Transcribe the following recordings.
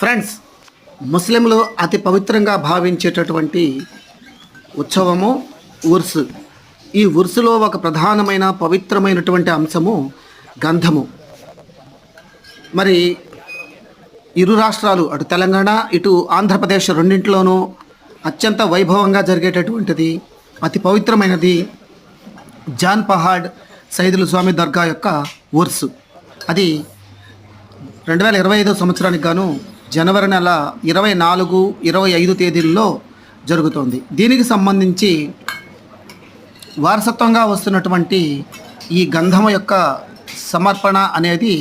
Friends ముస్లింలు అతి పవిత్రంగా భావించేటటువంటి ఉత్సవము ఉర్సు. ఈ ఉర్సులో ఒక ప్రధానమైన పవిత్రమైనటువంటి అంశము గంధము. మరి ఇరు రాష్ట్రాలు అటు తెలంగాణ ఇటు ఆంధ్రప్రదేశ్ రెండింటిలోనూ అత్యంత వైభవంగా జరిగేటటువంటిది అతి పవిత్రమైనది జాన్ పహాడ్ సైదుల స్వామి దర్గా యొక్క ఉర్సు. అది రెండు వేల ఇరవై ఐదో సంవత్సరానికి గాను జనవరి నెల ఇరవై నాలుగు ఇరవై ఐదు తేదీల్లో జరుగుతోంది. దీనికి సంబంధించి వారసత్వంగా వస్తున్నటువంటి ఈ గంధం యొక్క సమర్పణ అనేది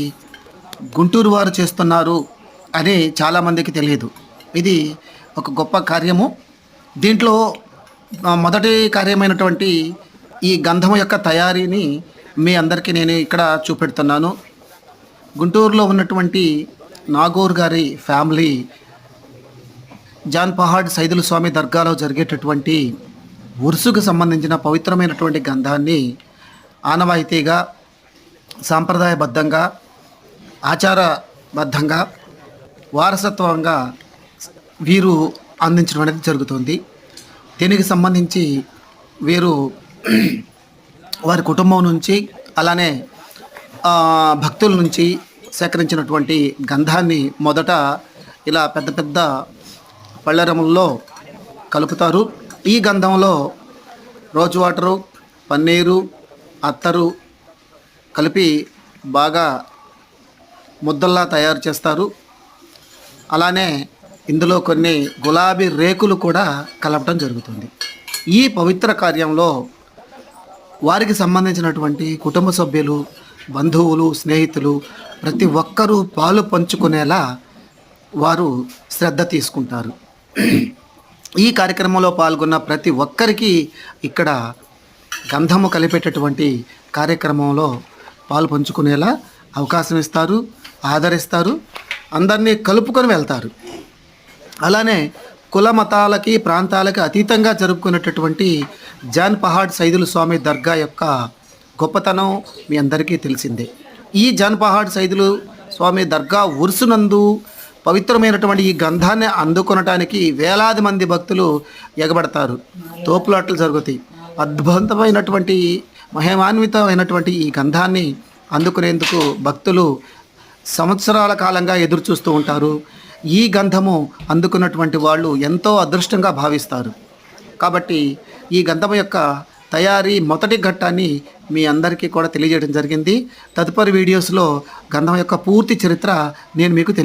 గుంటూరు వారు చేస్తున్నారు అని చాలామందికి తెలియదు. ఇది ఒక గొప్ప కార్యము. దీంట్లో మొదటి కార్యమైనటువంటి ఈ గంధం యొక్క తయారీని మీ అందరికీ నేను ఇక్కడ చూపెడుతున్నాను. గుంటూరులో ఉన్నటువంటి నాగూర్ గారి ఫ్యామిలీ జాన్ పహాడ్ సైదుల స్వామి దర్గాలో జరిగేటటువంటి ఉరుసుకు సంబంధించిన పవిత్రమైనటువంటి గంధాన్ని ఆనవాయితీగా సాంప్రదాయబద్ధంగా ఆచారబద్ధంగా వారసత్వంగా వీరు అందించడం అనేది జరుగుతుంది. దీనికి సంబంధించి వీరు వారి కుటుంబం నుంచి అలానే భక్తుల నుంచి సేకరించినటువంటి గంధాన్ని మొదట ఇలా పెద్ద పెద్ద పళ్ళెరముల్లో కలుపుతారు. ఈ గంధంలో రోజ్ వాటరు పన్నీరు అత్తరు కలిపి బాగా ముద్దల్లా తయారు చేస్తారు. అలానే ఇందులో కొన్ని గులాబీ రేకులు కూడా కలపడం జరుగుతుంది. ఈ పవిత్ర కార్యంలో వారికి సంబంధించినటువంటి కుటుంబ సభ్యులు బంధువులు స్నేహితులు ప్రతి ఒక్కరూ పాలు పంచుకునేలా వారు శ్రద్ధ తీసుకుంటారు. ఈ కార్యక్రమంలో పాల్గొన్న ప్రతి ఒక్కరికి ఇక్కడ గంధము కలిపేటటువంటి కార్యక్రమంలో పాలు పంచుకునేలా అవకాశం ఇస్తారు ఆదరిస్తారు అందరినీ కలుపుకొని వెళ్తారు. అలానే కుల మతాలకి ప్రాంతాలకి అతీతంగా జరుపుకునేటటువంటి జాన్ పహాడ్ సైదుల స్వామి దర్గా యొక్క గొప్పతనం మీ అందరికీ తెలిసిందే. ఈ జాన్పహాడ్ సైదులు స్వామి దర్గా ఉరుసునందు పవిత్రమైనటువంటి ఈ గంధాన్ని అందుకొనటానికి వేలాది మంది భక్తులు ఎగబడతారు. తోపులాట్లు జరుగుతాయి. అద్భుతమైనటువంటి మహిమాన్వితమైనటువంటి ఈ గంధాన్ని అందుకునేందుకు భక్తులు సంవత్సరాల కాలంగా ఎదురు చూస్తూ ఉంటారు. ఈ గంధము అందుకున్నటువంటి వాళ్ళు ఎంతో అదృష్టంగా భావిస్తారు. కాబట్టి ఈ గంధము యొక్క తయారీ మొదటి ఘట్టాన్ని మీ అందరికీ కూడా తెలియజేయడం జరిగింది. తదుపరి వీడియోస్లో గంధం యొక్క పూర్తి చరిత్ర నేను మీకు తెలియ